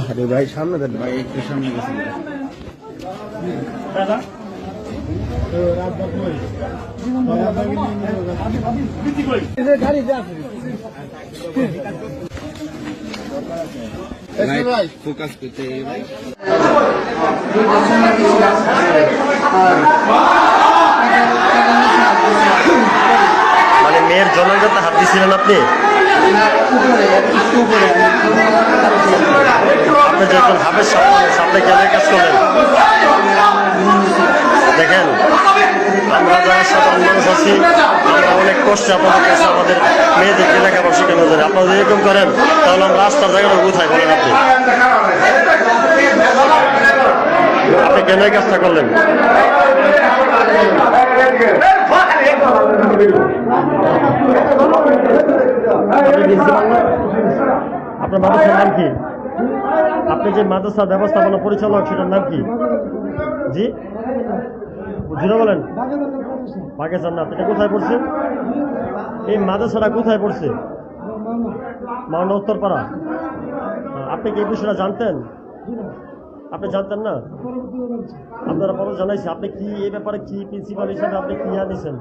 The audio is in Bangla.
আরে ভাই সামনে দেন ভাই। একটু সামনে গেছেন ভাই ফোকাস করতে ভাই মানে মেয়ের জনগত হাত দিয়েছিলেন আপনি? আপনি যখন হাফের সামনে সামনে গেলে কাজ করলেন। দেখেন, আমরা যারা সাধারণ মানুষ আছি, আমরা অনেক কষ্টে আপনাদের কাছে, আমাদের মেয়েদেরকে লেখাপড়া শেখানো যায় আপনারা এরকম করেন, তাহলে আমরা রাস্তার জায়গাটা কোথায় বলেন আপনি? আপনি কেন এই কাজটা করলেন? আপনার মাদ্রাসার নাম কি? আপনি যে মাদ্রাসা ব্যবস্থাপনা পরিচালক সেটার নাম কি? জি? বুঝলে বলেন। পাকিস্তান না এটা কোথায় পড়ছে? এই মাদ্রাসাটা কোথায় পড়ছে? মাওনা উত্তরপাড়া। আহ, আপনি কি এই বিষয়টা জানতেন? আপনি জানতেন না? আপনারা পরে জানাইছে আপনি কি এই ব্যাপারে কি প্রিন্সিপাল হিসাবে আপনি কি জানিয়েছেন